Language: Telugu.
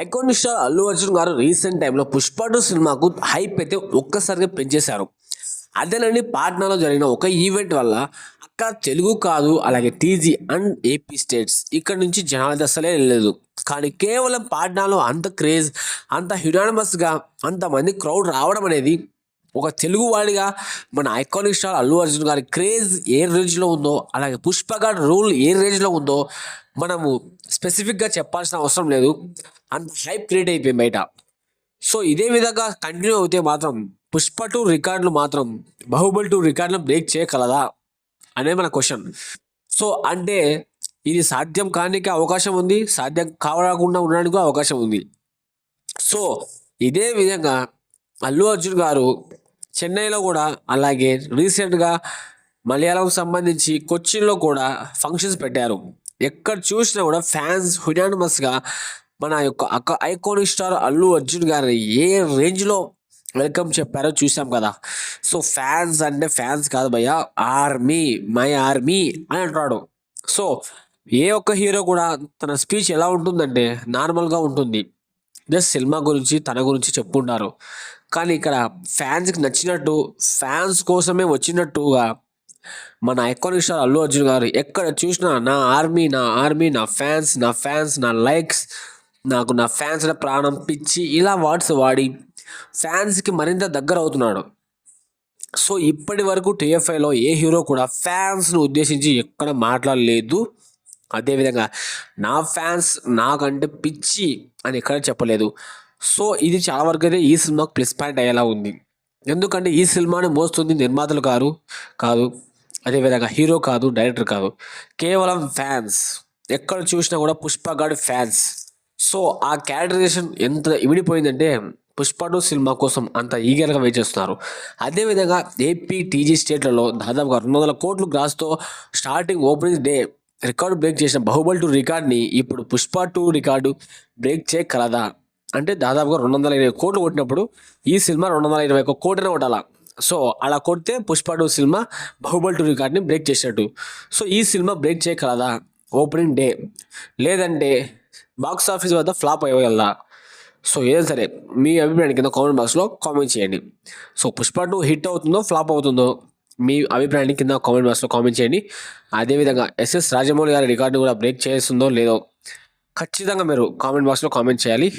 ఐకానిక్ స్టార్ అల్లు అర్జున్ గారు రీసెంట్ టైంలో పుష్ప టూ సినిమాకు హైప్ అయితే ఒక్కసారిగా పెంచేశారు. అదేనండి పాట్నాలో జరిగిన ఒక ఈవెంట్ వల్ల అక్క తెలుగు కాదు అలాగే టీజీ అండ్ ఏపీ స్టేట్స్ ఇక్కడ నుంచి జనాలు అసలే వెళ్ళలేదు. కానీ కేవలం పాట్నాలో అంత క్రేజ్ అంత హ్యునానమస్గా అంతమంది క్రౌడ్ రావడం అనేది ఒక తెలుగు వాడిగా మన ఐకానిక్ స్టార్ అల్లు అర్జున్ గారి క్రేజ్ ఏ రేంజ్లో ఉందో అలాగే పుష్ప గారి రూల్ ఏ రేంజ్లో ఉందో మనము స్పెసిఫిక్గా చెప్పాల్సిన అవసరం లేదు. అంత హైప్ క్రియేట్ అయిపోయింది బయట. సో ఇదే విధంగా కంటిన్యూ అవుతే మాత్రం పుష్ప టూ రికార్డులు మాత్రం బాహుబలి టూ రికార్డులను బ్రేక్ చేయగలదా? అనే మన క్వశ్చన్ సో అంటే ఇది సాధ్యం కానికి అవకాశం ఉంది సాధ్యం కావకుండా ఉండడానికి అవకాశం ఉంది. సో ఇదే విధంగా అల్లు అర్జున్ గారు చెన్నైలో కూడా అలాగే రీసెంట్గా మలయాళం సంబంధించి కొచ్చిన్లో కూడా ఫంక్షన్స్ పెట్టారు. ఎక్కడ చూసినా కూడా ఫ్యాన్స్ హునానిమస్గా మన యొక్క అక్క ఐకానిక్ స్టార్ అల్లు అర్జున్ గారిని ఏ రేంజ్లో వెల్కమ్ చెప్పారో చూసాం కదా. సో ఫ్యాన్స్ అంటే ఫ్యాన్స్ కాదు భయ్య ఆర్మీ మై ఆర్మీ అని అంటాడు సో ఏ ఒక్క హీరో కూడా తన స్పీచ్ ఎలా ఉంటుందంటే నార్మల్గా ఉంటుంది. జస్ట్ సినిమా గురించి తన గురించి చెప్పుకుంటారు కానీ ఇక్కడ ఫ్యాన్స్కి నచ్చినట్టు ఫ్యాన్స్ కోసమే వచ్చినట్టుగా మన అకౌంట్ స్టార్ అల్లు అర్జున్ గారు ఎక్కడ చూసినా నా ఆర్మీ నా ఆర్మీ నా ఫ్యాన్స్ నా ఫ్యాన్స్ నా లైక్స్ నాకు నా ఫ్యాన్స్ ప్రాణం పిచ్చి ఇలా వర్డ్స్ వాడి ఫ్యాన్స్కి మరింత దగ్గర అవుతున్నాడు. సో ఇప్పటి వరకు టీఎఫ్ఐలో ఏ హీరో కూడా ఫ్యాన్స్ను ఉద్దేశించి ఎక్కడ మాట్లాడలేదు. అదేవిధంగా నా ఫ్యాన్స్ నాకంటే పిచ్చి అని ఎక్కడ చెప్పలేదు. సో ఇది చాలా వరకు అయితే ఈ సినిమాకు ప్లస్ పాయింట్ అయ్యేలా ఉంది. ఎందుకంటే ఈ సినిమాని మోస్తుంది నిర్మాతలు గారు కాదు అదేవిధంగా హీరో కాదు డైరెక్టర్ కాదు కేవలం ఫ్యాన్స్. ఎక్కడ చూసినా కూడా పుష్ప గాడి ఫ్యాన్స్. సో ఆ క్యారెక్టరైజేషన్ ఎంత ఇమిడిపోయిందంటే పుష్ప టూ సినిమా కోసం అంత ఈగర్గా వెయిట్ చేస్తున్నారు. అదేవిధంగా ఏపీ టీజీ స్టేట్లలో దాదాపుగా రెండు వందల కోట్లు గ్రాస్తో starting opening day record break చేసిన బాహుబలి టూ రికార్డ్ని ఇప్పుడు పుష్ప టూ రికార్డు బ్రేక్ చేయగలదా? అంటే దాదాపుగా రెండు వందల ఇరవై కోట్లు కొట్టినప్పుడు ఈ సినిమా రెండు వందల ఇరవై ఒక కోటిన కొట్టాలా? సో అలా కొడితే Pushpa two cinema Baahubali two రికార్డ్ని బ్రేక్ చేసినట్టు. సో ఈ సినిమా బ్రేక్ చేయగలదా? Opening day. లేదంటే బాక్స్ ఆఫీస్ వద్ద ఫ్లాప్ అయ్యగలదా సో ఏదైనా సరే మీ అభిప్రాయాన్ని కింద కామెంట్ బాక్స్లో కామెంట్ చేయండి. సో పుష్ప టూ హిట్ అవుతుందో ఫ్లాప్ అవుతుందో మీ అభిప్రాయాన్ని కింద కామెంట్ బాక్స్లో కామెంట్ చేయండి. అదేవిధంగా ఎస్ఎస్ రాజమౌళి గారి రికార్డుని కూడా బ్రేక్ చేస్తుందో లేదో ఖచ్చితంగా మీరు కామెంట్ బాక్స్లో కామెంట్ చేయాలి.